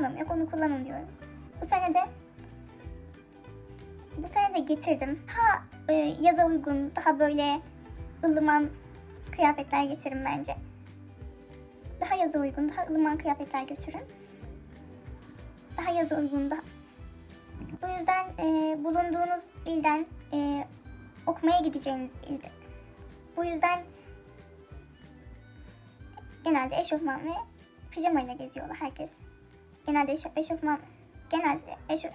anlamı yok onu kullanın diyorum. Bu sene de bu sene de getirdim. Daha e, yaza uygun, daha böyle ılıman kıyafetler getirin bence. Daha yaza uygun, daha ılıman kıyafetler götürün. Daha yaza uygun, daha... Bu yüzden e, bulunduğunuz ilden e, okumaya gideceğiniz ilde. Bu yüzden genelde eşofman ve pijama ile geziyorlar herkes. Genelde eşo- eşofman, genelde eşo,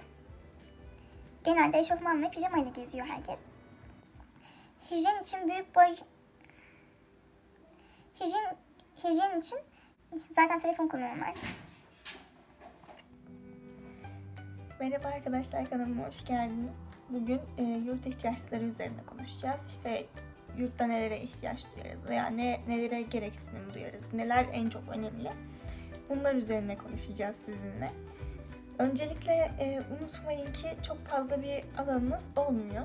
genelde eşofman ve pijama ile geziyor herkes. Hijyen için büyük boy hijyen hijyen için zaten telefon konuğum var. Merhaba arkadaşlar kanalıma hoş geldiniz. Bugün e, yurt ihtiyaçları üzerine konuşacağız. İşte yurtta nelere ihtiyaç duyarız veya ne nelere gereksinim duyarız, neler en çok önemli. Bunlar üzerine konuşacağız sizinle. Öncelikle e, unutmayın ki çok fazla bir alanınız olmuyor.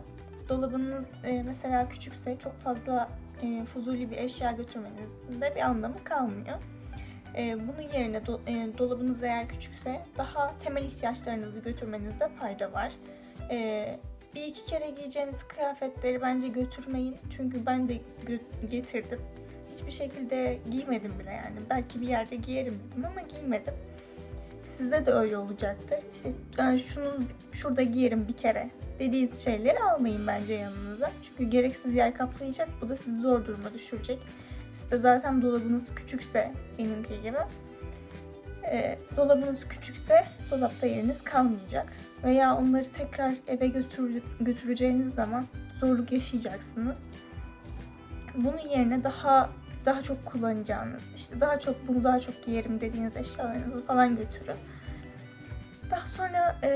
Dolabınız e, mesela küçükse çok fazla e, fuzuli bir eşya götürmenizin de bir anlamı kalmıyor. E, bunun yerine do- e, dolabınız eğer küçükse daha temel ihtiyaçlarınızı götürmenizde fayda var. E, bir iki kere giyeceğiniz kıyafetleri bence götürmeyin. Çünkü ben de getirdim. Hiçbir şekilde giymedim bile yani. Belki bir yerde giyerim dedim ama giymedim. Sizde de öyle olacaktır. İşte yani şunu şurada giyerim bir kere dediğiniz şeyleri almayın bence yanınıza. Çünkü gereksiz yer kaplayacak. Bu da sizi zor duruma düşürecek. Sizde zaten dolabınız küçükse benimki gibi. e, dolabınız küçükse dolapta yeriniz kalmayacak. Veya onları tekrar eve götür, götüreceğiniz zaman zorluk yaşayacaksınız. Bunun yerine daha daha çok kullanacağınız, işte daha çok bunu daha çok giyerim dediğiniz eşyalarınızı falan götürün. Daha sonra e,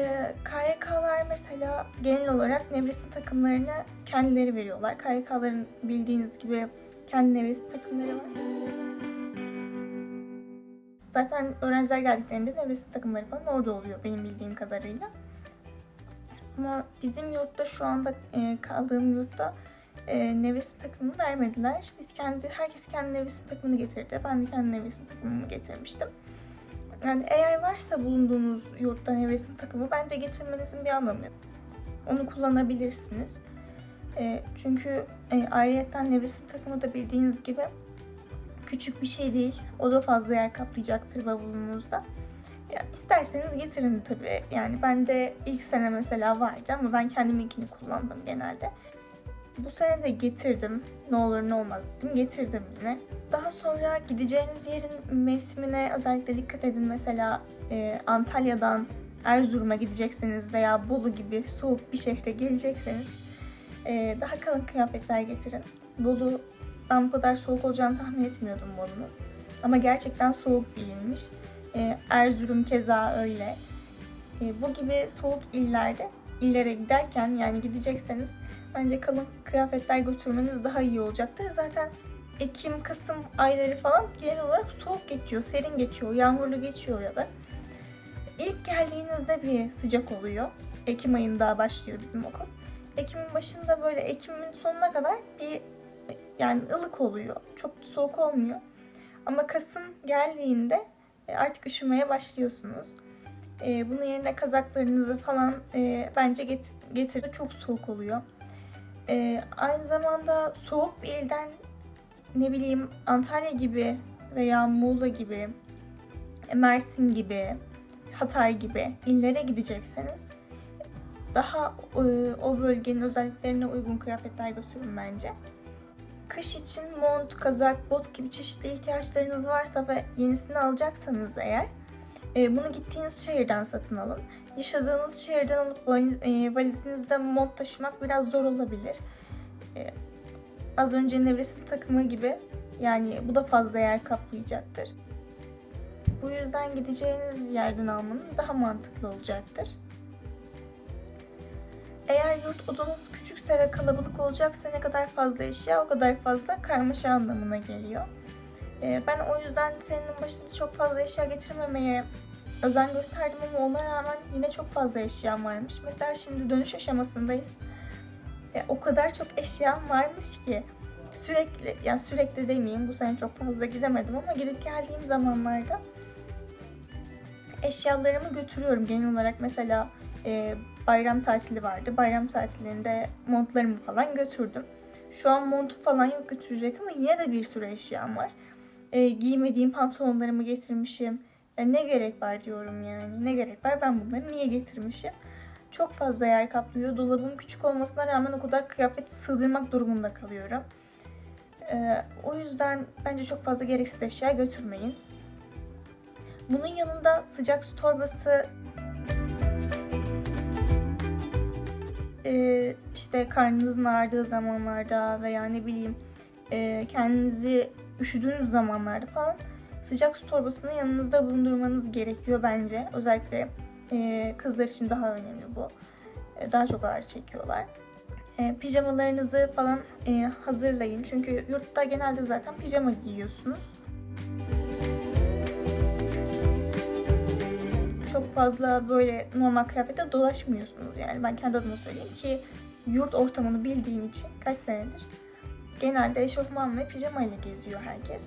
KYK'lar mesela genel olarak nevresim takımlarını kendileri veriyorlar. KYK'ların bildiğiniz gibi kendi nevresim takımları var. Zaten öğrenciler geldiklerinde nevresim takımları falan orada oluyor benim bildiğim kadarıyla. Ama bizim yurtta şu anda e, kaldığım yurtta e, nevresim takımını vermediler. Biz kendi herkes kendi nevresim takımını getirdi. Ben de kendi nevresim takımımı getirmiştim. Yani eğer varsa bulunduğunuz yurtta nevresim takımı bence getirmenizin bir anlamı yok. Onu kullanabilirsiniz. E, çünkü e, ayrıyetten nevresim takımı da bildiğiniz gibi küçük bir şey değil. O da fazla yer kaplayacaktır bavulunuzda. Ya, isterseniz getirin tabii. Yani ben de ilk sene mesela vardı ama ben kendiminkini kullandım genelde. Bu sene de getirdim. Ne olur ne olmaz dedim. Getirdim yine. Daha sonra gideceğiniz yerin mevsimine özellikle dikkat edin. Mesela e, Antalya'dan Erzurum'a gidecekseniz veya Bolu gibi soğuk bir şehre gelecekseniz e, daha kalın kıyafetler getirin. Bolu ben bu kadar soğuk olacağını tahmin etmiyordum Bolu'nun. Ama gerçekten soğuk bir ilmiş. E, Erzurum keza öyle. E, bu gibi soğuk illerde illere giderken yani gidecekseniz bence kalın kıyafetler götürmeniz daha iyi olacaktır. Zaten Ekim, Kasım ayları falan genel olarak soğuk geçiyor, serin geçiyor, yağmurlu geçiyor ya da. İlk geldiğinizde bir sıcak oluyor. Ekim ayında başlıyor bizim okul. Ekim'in başında böyle Ekim'in sonuna kadar bir yani ılık oluyor. Çok soğuk olmuyor. Ama Kasım geldiğinde e, artık üşümeye başlıyorsunuz. E, bunun yerine kazaklarınızı falan e, bence get getirin. Çok soğuk oluyor. E, aynı zamanda soğuk bir ilden ne bileyim Antalya gibi veya Muğla gibi, Mersin gibi, Hatay gibi illere gidecekseniz daha e, o bölgenin özelliklerine uygun kıyafetler götürün bence. Kış için mont, kazak, bot gibi çeşitli ihtiyaçlarınız varsa ve yenisini alacaksanız eğer bunu gittiğiniz şehirden satın alın. Yaşadığınız şehirden alıp e, valizinizde mont taşımak biraz zor olabilir. E, az önce nevresim takımı gibi yani bu da fazla yer kaplayacaktır. Bu yüzden gideceğiniz yerden almanız daha mantıklı olacaktır. Eğer yurt odanız küçükse ve kalabalık olacaksa ne kadar fazla eşya o kadar fazla karmaşa anlamına geliyor. Ben o yüzden senin başında çok fazla eşya getirmemeye özen gösterdim ama ona rağmen yine çok fazla eşyam varmış. Mesela şimdi dönüş aşamasındayız. E, o kadar çok eşyam varmış ki sürekli yani sürekli demeyeyim bu sene çok fazla gidemedim ama gidip geldiğim zamanlarda eşyalarımı götürüyorum genel olarak. Mesela e, bayram tatili vardı. Bayram tatilinde montlarımı falan götürdüm. Şu an montu falan yok götürecek ama yine de bir sürü eşyam var. E, giymediğim pantolonlarımı getirmişim. Ya ne gerek var diyorum yani. Ne gerek var ben bunları niye getirmişim? Çok fazla yer kaplıyor. Dolabım küçük olmasına rağmen o kadar kıyafet sığdırmak durumunda kalıyorum. E, o yüzden bence çok fazla gereksiz eşya götürmeyin. Bunun yanında sıcak su torbası e, işte karnınızın ağrıdığı zamanlarda veya ne bileyim e, kendinizi üşüdüğünüz zamanlarda falan sıcak su torbasını yanınızda bulundurmanız gerekiyor bence. Özellikle e, kızlar için daha önemli bu. E, daha çok ağrı çekiyorlar. E, pijamalarınızı falan e, hazırlayın. Çünkü yurtta genelde zaten pijama giyiyorsunuz. çok fazla böyle normal kıyafette dolaşmıyorsunuz. Yani ben kendi adıma söyleyeyim ki yurt ortamını bildiğim için kaç senedir genelde eşofman ve pijama ile geziyor herkes.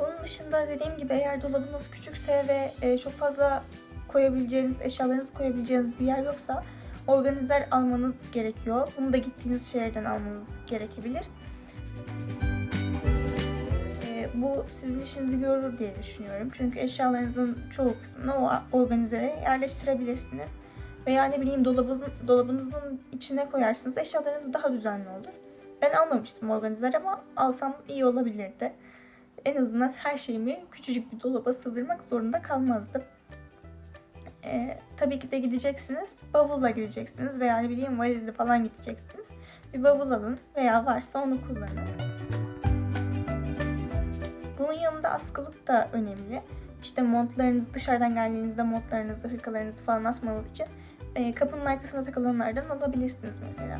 Onun dışında dediğim gibi eğer dolabınız küçükse ve e, çok fazla koyabileceğiniz, eşyalarınızı koyabileceğiniz bir yer yoksa organizer almanız gerekiyor. Bunu da gittiğiniz şehirden almanız gerekebilir. E, bu sizin işinizi görür diye düşünüyorum. Çünkü eşyalarınızın çoğu kısmını o organizere yerleştirebilirsiniz. Veya ne bileyim dolabınızın, dolabınızın içine koyarsınız. Eşyalarınız daha düzenli olur. Ben almamıştım organizer ama alsam iyi olabilirdi. En azından her şeyimi küçücük bir dolaba sığdırmak zorunda kalmazdım. Ee, tabii ki de gideceksiniz. Bavulla gideceksiniz veya ne bileyim valizle falan gideceksiniz. Bir bavul alın veya varsa onu kullanın. Bunun yanında askılık da önemli. İşte montlarınızı dışarıdan geldiğinizde montlarınızı, hırkalarınızı falan asmanız için e, kapının arkasına takılanlardan alabilirsiniz mesela.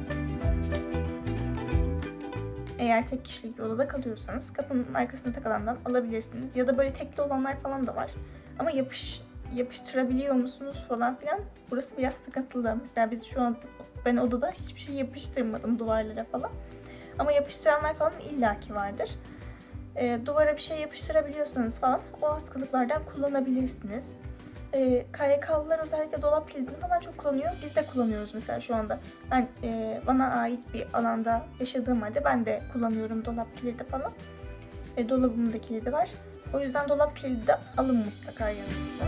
Eğer tek kişilik bir odada kalıyorsanız kapının arkasına takılandan alabilirsiniz. Ya da böyle tekli olanlar falan da var. Ama yapış yapıştırabiliyor musunuz falan filan. Burası biraz sıkıntılı. Mesela biz şu an ben odada hiçbir şey yapıştırmadım duvarlara falan. Ama yapıştıranlar falan illaki vardır e, duvara bir şey yapıştırabiliyorsanız falan o askılıklardan kullanabilirsiniz. E, KYK'lılar özellikle dolap kilidini falan çok kullanıyor. Biz de kullanıyoruz mesela şu anda. Ben e, bana ait bir alanda yaşadığım halde ben de kullanıyorum dolap kilidi falan. E, dolabımın da kilidi var. O yüzden dolap kilidi de alın mutlaka yanınızda.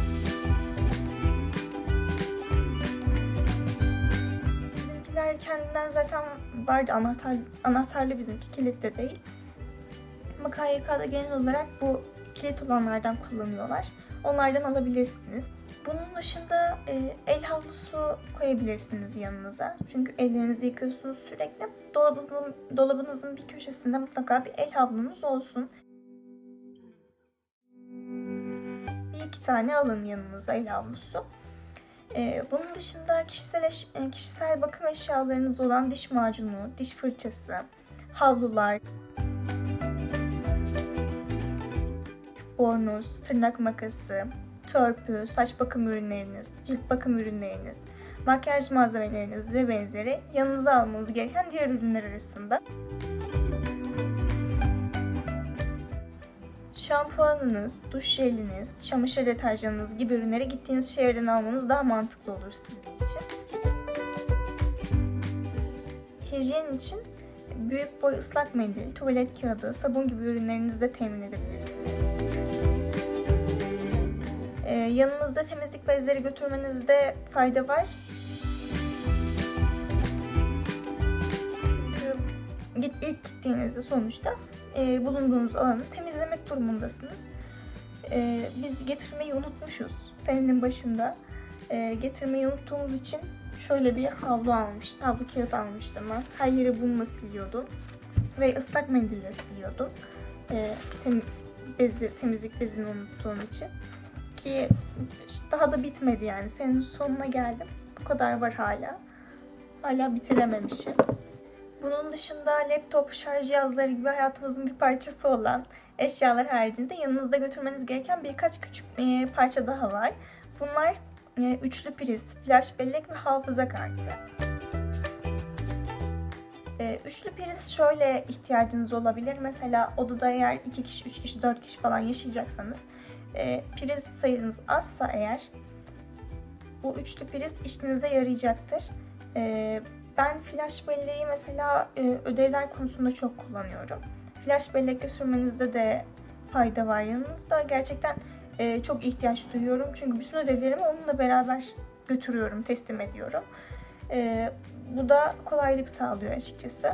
Bizimkiler kendinden zaten vardı anahtar, anahtarlı bizimki kilitli değil. Ama KYK'da genel olarak bu kilit olanlardan kullanıyorlar. Onlardan alabilirsiniz. Bunun dışında e, el havlusu koyabilirsiniz yanınıza. Çünkü ellerinizi yıkıyorsunuz sürekli. Dolabınızın, dolabınızın bir köşesinde mutlaka bir el havlunuz olsun. Bir iki tane alın yanınıza el havlusu. E, bunun dışında kişisel, eş, e, kişisel bakım eşyalarınız olan diş macunu, diş fırçası, havlular, bornoz, tırnak makası, törpü, saç bakım ürünleriniz, cilt bakım ürünleriniz, makyaj malzemeleriniz ve benzeri yanınıza almanız gereken diğer ürünler arasında. Şampuanınız, duş jeliniz, çamaşır deterjanınız gibi ürünleri gittiğiniz şehirden almanız daha mantıklı olur sizin için. Hijyen için büyük boy ıslak mendil, tuvalet kağıdı, sabun gibi ürünlerinizi de temin edebilirsiniz. Ee, yanınızda temizlik bezleri götürmenizde fayda var. Çünkü ilk gittiğinizde sonuçta e, bulunduğunuz alanı temizlemek durumundasınız. E, biz getirmeyi unutmuşuz. Senenin başında e, getirmeyi unuttuğumuz için şöyle bir havlu almıştım. Havlu kağıt almıştım ben. Her yeri bununla siliyordum. Ve ıslak mendille siliyordum. E, tem, bezi, temizlik bezini unuttuğum için ki daha da bitmedi yani. Senin sonuna geldim. Bu kadar var hala. Hala bitirememişim. Bunun dışında laptop, şarj cihazları gibi hayatımızın bir parçası olan eşyalar haricinde yanınızda götürmeniz gereken birkaç küçük e, parça daha var. Bunlar e, üçlü priz, flash bellek ve hafıza kartı. E, üçlü priz şöyle ihtiyacınız olabilir. Mesela odada eğer iki kişi, üç kişi, dört kişi falan yaşayacaksanız e, priz sayınız azsa eğer bu üçlü priz işinize yarayacaktır. E, ben flash belleği mesela e, ödevler konusunda çok kullanıyorum. Flash bellek götürmenizde de fayda var yanınızda. Gerçekten e, çok ihtiyaç duyuyorum. Çünkü bütün ödevlerimi onunla beraber götürüyorum, teslim ediyorum. E, bu da kolaylık sağlıyor açıkçası.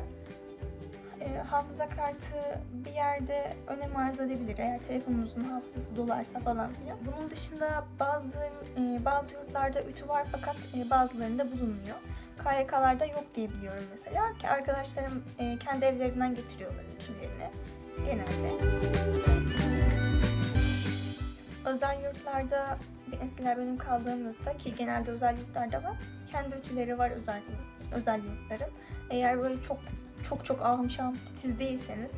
E, hafıza kartı bir yerde önem arz edebilir eğer telefonunuzun hafızası dolarsa falan filan. Bunun dışında bazı e, bazı yurtlarda ütü var fakat e, bazılarında bulunmuyor. KYK'larda yok diye biliyorum mesela ki arkadaşlarım e, kendi evlerinden getiriyorlar ütülerini genelde. Özel yurtlarda mesela benim kaldığım yurtta ki genelde özel yurtlarda var. Kendi ütüleri var özel özel yurtların. Eğer böyle çok çok çok ahım şahım titiz değilseniz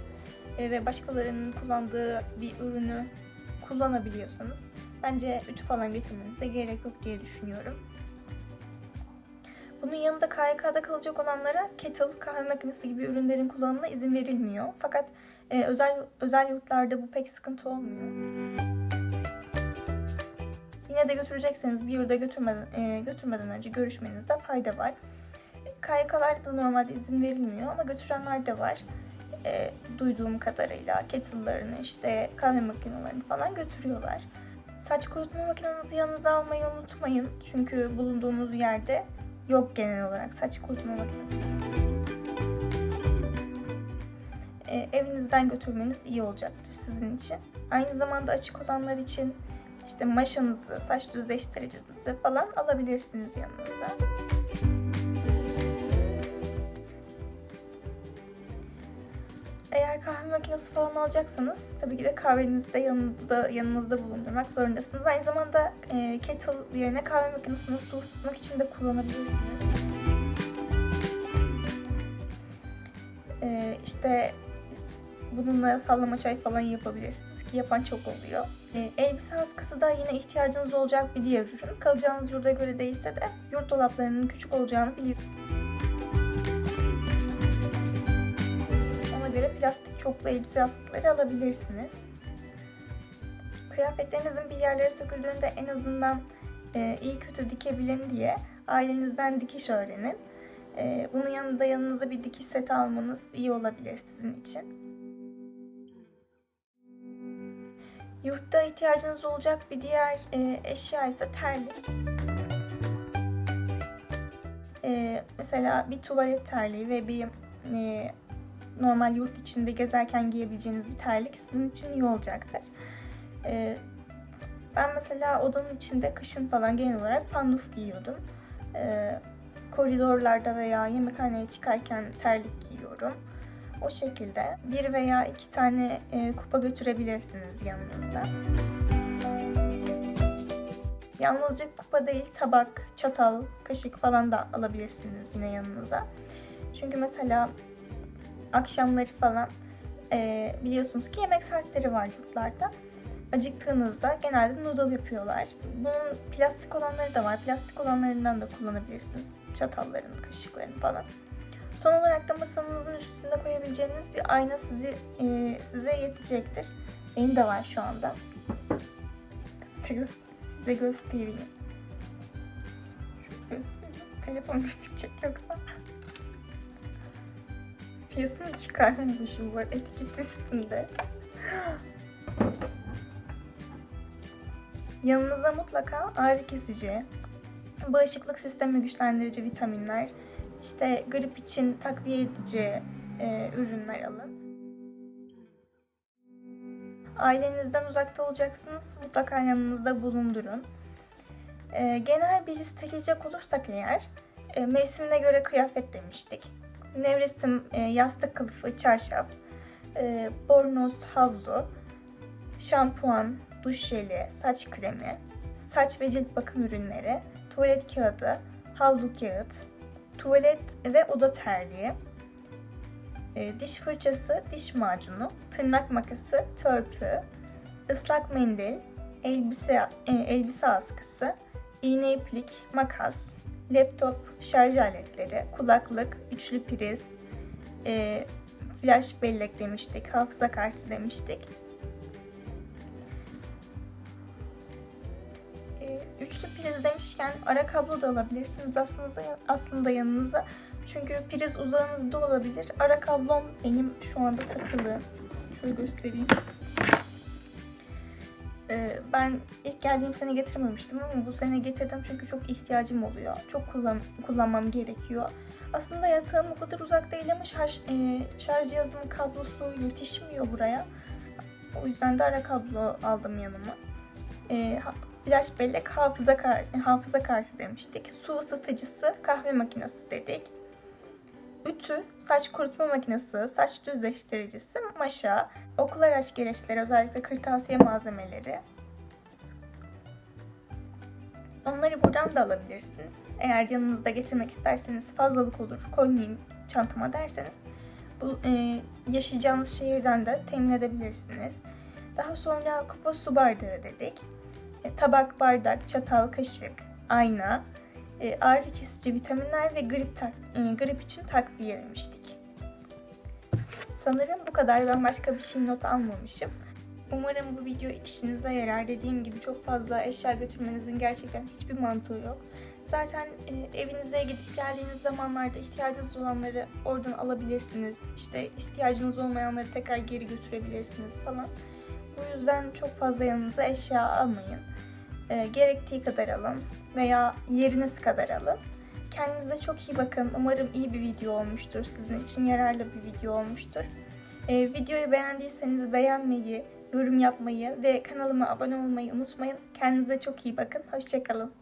e, ve başkalarının kullandığı bir ürünü kullanabiliyorsanız bence ütü falan getirmenize gerek yok diye düşünüyorum. Bunun yanında KYK'da kalacak olanlara kettle, kahve makinesi gibi ürünlerin kullanımına izin verilmiyor. Fakat e, özel özel yurtlarda bu pek sıkıntı olmuyor. Yine de götürecekseniz bir yurda götürmeden, e, götürmeden önce görüşmenizde fayda var. KYK'larda da normalde izin verilmiyor ama götürenler de var. E, duyduğum kadarıyla kettle'larını işte kahve makinelerini falan götürüyorlar. Saç kurutma makinenizi yanınıza almayı unutmayın. Çünkü bulunduğunuz yerde yok genel olarak saç kurutma makinesi. E, evinizden götürmeniz iyi olacaktır sizin için. Aynı zamanda açık olanlar için işte maşanızı, saç düzleştiricinizi falan alabilirsiniz yanınıza. Eğer kahve makinesi falan alacaksanız tabii ki de kahvenizi de yanında, yanınızda bulundurmak zorundasınız. Aynı zamanda e, kettle yerine kahve makinesini su ısıtmak için de kullanabilirsiniz. E, işte bununla sallama çay falan yapabilirsiniz ki yapan çok oluyor. E, elbise askısı da yine ihtiyacınız olacak bir diğer ürün. Kalacağınız yurda göre değişse de yurt dolaplarının küçük olacağını biliyorum. Plastik çoklu elbise askıları alabilirsiniz. Kıyafetlerinizin bir yerlere söküldüğünde en azından e, iyi kötü dikebilin diye ailenizden dikiş öğrenin. E, bunun yanında yanınıza bir dikiş seti almanız iyi olabilir sizin için. Yurtta ihtiyacınız olacak bir diğer e, eşya ise terlik. E, mesela bir tuvalet terliği ve bir e, normal yurt içinde gezerken giyebileceğiniz bir terlik sizin için iyi olacaktır. E, ben mesela odanın içinde kışın falan genel olarak pannuf giyiyordum. E, koridorlarda veya yemekhaneye çıkarken terlik giyiyorum. O şekilde bir veya iki tane e, kupa götürebilirsiniz yanınızda. Yalnızca kupa değil, tabak, çatal, kaşık falan da alabilirsiniz yine yanınıza. Çünkü mesela akşamları falan e, biliyorsunuz ki yemek saatleri var yurtlarda. Acıktığınızda genelde noodle yapıyorlar. Bunun plastik olanları da var. Plastik olanlarından da kullanabilirsiniz. Çatalların, kaşıkların falan. Son olarak da masanızın üstünde koyabileceğiniz bir ayna sizi e, size yetecektir. Benim de var şu anda. Size, gö- size göstereyim. Telefon gözükecek yoksa. Fiyatını çıkarmamışım var etiket üstünde. Yanınıza mutlaka ağrı kesici, bağışıklık sistemi güçlendirici vitaminler, işte grip için takviye edici e, ürünler alın. Ailenizden uzakta olacaksınız. Mutlaka yanınızda bulundurun. E, genel bir listeleyecek olursak eğer e, mevsimine göre kıyafet demiştik. Nevresim, e, yastık kılıfı, çarşaf, e, bornoz, havlu, şampuan, duş jeli, saç kremi, saç ve cilt bakım ürünleri, tuvalet kağıdı, havlu kağıt, tuvalet ve oda terliği, e, diş fırçası, diş macunu, tırnak makası, törpü, ıslak mendil, elbise e, elbise askısı, iğne iplik, makas, laptop şarj aletleri, kulaklık, üçlü priz, e, flash bellek demiştik, hafıza kartı demiştik. E, üçlü priz demişken ara kablo da alabilirsiniz aslında, aslında yanınıza. Çünkü priz uzağınızda olabilir. Ara kablom benim şu anda takılı. Şöyle göstereyim. Ee, ben ilk geldiğim sene getirmemiştim ama bu sene getirdim çünkü çok ihtiyacım oluyor. Çok kullan kullanmam gerekiyor. Aslında yatağım o kadar uzak değil ama şarj, e, şarj cihazımın kablosu yetişmiyor buraya. O yüzden de ara kablo aldım yanıma. E, ha- flash bellek, hafıza, kar- hafıza kartı demiştik. Su ısıtıcısı, kahve makinesi dedik. Ütü, saç kurutma makinesi, saç düzleştiricisi, maşa, okul araç gereçleri, özellikle kırtasiye malzemeleri. Onları buradan da alabilirsiniz. Eğer yanınızda getirmek isterseniz fazlalık olur, koymayayım çantama derseniz bu e, yaşayacağınız şehirden de temin edebilirsiniz. Daha sonra kupa su bardağı dedik. E, tabak, bardak, çatal, kaşık, ayna, e, ağrı kesici vitaminler ve grip, tak, e, grip için takviye demiştik. Sanırım bu kadar. Ben başka bir şey not almamışım. Umarım bu video işinize yarar. Dediğim gibi çok fazla eşya götürmenizin gerçekten hiçbir mantığı yok. Zaten e, evinize gidip geldiğiniz zamanlarda ihtiyacınız olanları oradan alabilirsiniz. İşte ihtiyacınız olmayanları tekrar geri götürebilirsiniz falan. Bu yüzden çok fazla yanınıza eşya almayın. E, gerektiği kadar alın veya yeriniz kadar alın. Kendinize çok iyi bakın. Umarım iyi bir video olmuştur. Sizin için yararlı bir video olmuştur. E, videoyu beğendiyseniz beğenmeyi, yorum yapmayı ve kanalıma abone olmayı unutmayın. Kendinize çok iyi bakın. Hoşçakalın.